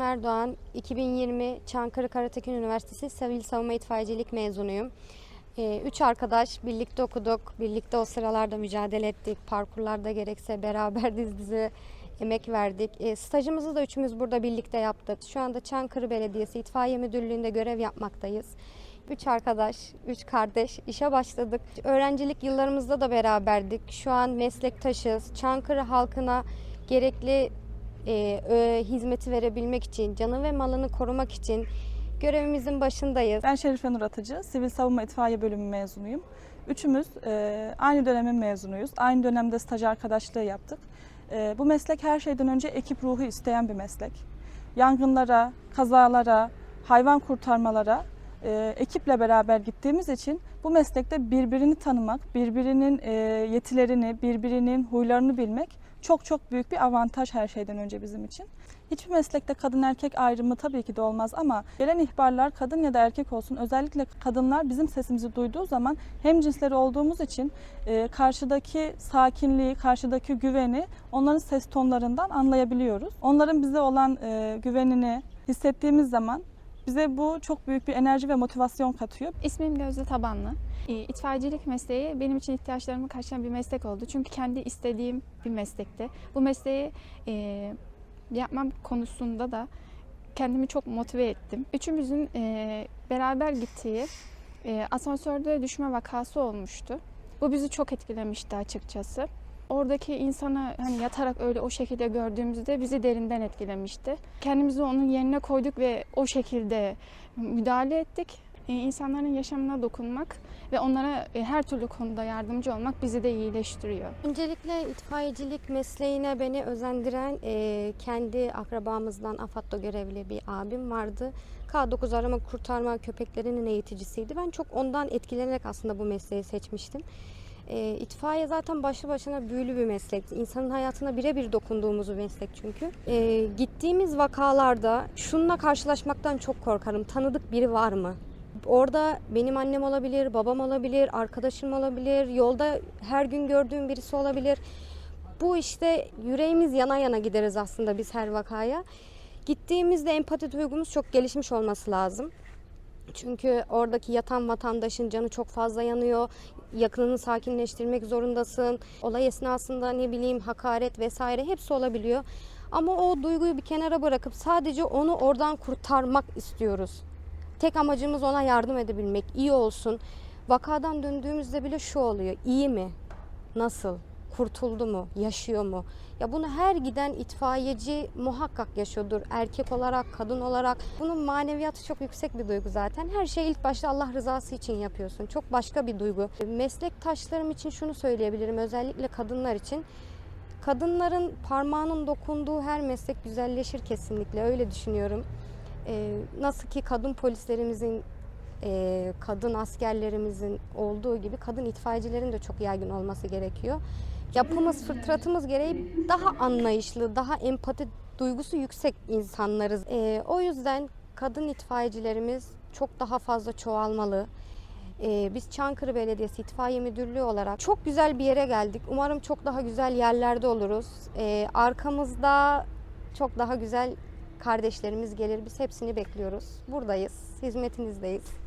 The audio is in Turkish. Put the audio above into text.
Erdoğan, 2020 Çankırı Karatekin Üniversitesi Sivil Savunma İtfaiyecilik mezunuyum. Ee, Üç arkadaş birlikte okuduk, birlikte o sıralarda mücadele ettik. Parkurlarda gerekse beraber diz dize emek verdik. Ee, Stajımızı da üçümüz burada birlikte yaptık. Şu anda Çankırı Belediyesi İtfaiye Müdürlüğü'nde görev yapmaktayız. Üç arkadaş, üç kardeş işe başladık. Öğrencilik yıllarımızda da beraberdik. Şu an meslektaşız. Çankırı halkına gerekli e, ö- hizmeti verebilmek için, canı ve malını korumak için görevimizin başındayız. Ben Şerife Nur Atıcı, Sivil Savunma İtfaiye Bölümü mezunuyum. Üçümüz e, aynı dönemin mezunuyuz. Aynı dönemde staj arkadaşlığı yaptık. E, bu meslek her şeyden önce ekip ruhu isteyen bir meslek. Yangınlara, kazalara, hayvan kurtarmalara e, ekiple beraber gittiğimiz için bu meslekte birbirini tanımak, birbirinin e, yetilerini, birbirinin huylarını bilmek çok çok büyük bir avantaj her şeyden önce bizim için. Hiçbir meslekte kadın erkek ayrımı tabii ki de olmaz ama gelen ihbarlar kadın ya da erkek olsun özellikle kadınlar bizim sesimizi duyduğu zaman hem cinsleri olduğumuz için e, karşıdaki sakinliği, karşıdaki güveni onların ses tonlarından anlayabiliyoruz. Onların bize olan e, güvenini hissettiğimiz zaman bize bu çok büyük bir enerji ve motivasyon katıyor. İsmim Gözde Tabanlı. Ee, İtfaiyecilik mesleği benim için ihtiyaçlarımı karşılayan bir meslek oldu. Çünkü kendi istediğim bir meslekti. Bu mesleği e, yapmam konusunda da kendimi çok motive ettim. Üçümüzün e, beraber gittiği e, asansörde düşme vakası olmuştu. Bu bizi çok etkilemişti açıkçası. Oradaki insanı hani yatarak öyle o şekilde gördüğümüzde bizi derinden etkilemişti. Kendimizi onun yerine koyduk ve o şekilde müdahale ettik. Ee, İnsanların yaşamına dokunmak ve onlara e, her türlü konuda yardımcı olmak bizi de iyileştiriyor. Öncelikle itfaiyecilik mesleğine beni özendiren e, kendi akrabamızdan AFAD'da görevli bir abim vardı. K9 arama kurtarma köpeklerinin eğiticisiydi. Ben çok ondan etkilenerek aslında bu mesleği seçmiştim. E, itfaiye zaten başlı başına büyülü bir meslek. İnsanın hayatına birebir dokunduğumuz bir meslek çünkü. E, gittiğimiz vakalarda şununla karşılaşmaktan çok korkarım. Tanıdık biri var mı? Orada benim annem olabilir, babam olabilir, arkadaşım olabilir, yolda her gün gördüğüm birisi olabilir. Bu işte yüreğimiz yana yana gideriz aslında biz her vakaya. Gittiğimizde empati duygumuz çok gelişmiş olması lazım. Çünkü oradaki yatan vatandaşın canı çok fazla yanıyor. Yakınını sakinleştirmek zorundasın. Olay esnasında ne bileyim hakaret vesaire hepsi olabiliyor. Ama o duyguyu bir kenara bırakıp sadece onu oradan kurtarmak istiyoruz. Tek amacımız ona yardım edebilmek, iyi olsun. Vakadan döndüğümüzde bile şu oluyor. İyi mi? Nasıl? Kurtuldu mu? Yaşıyor mu? Ya bunu her giden itfaiyeci muhakkak yaşıyordur. Erkek olarak, kadın olarak. Bunun maneviyatı çok yüksek bir duygu zaten. Her şeyi ilk başta Allah rızası için yapıyorsun. Çok başka bir duygu. Meslektaşlarım için şunu söyleyebilirim. Özellikle kadınlar için. Kadınların parmağının dokunduğu her meslek güzelleşir kesinlikle. Öyle düşünüyorum. Ee, nasıl ki kadın polislerimizin, e, kadın askerlerimizin olduğu gibi kadın itfaiyecilerin de çok yaygın olması gerekiyor. Yapımız, fıtratımız gereği daha anlayışlı, daha empati duygusu yüksek insanlarız. Ee, o yüzden kadın itfaiyecilerimiz çok daha fazla çoğalmalı. Ee, biz Çankırı Belediyesi İtfaiye Müdürlüğü olarak çok güzel bir yere geldik. Umarım çok daha güzel yerlerde oluruz. Ee, arkamızda çok daha güzel kardeşlerimiz gelir. Biz hepsini bekliyoruz. Buradayız, hizmetinizdeyiz.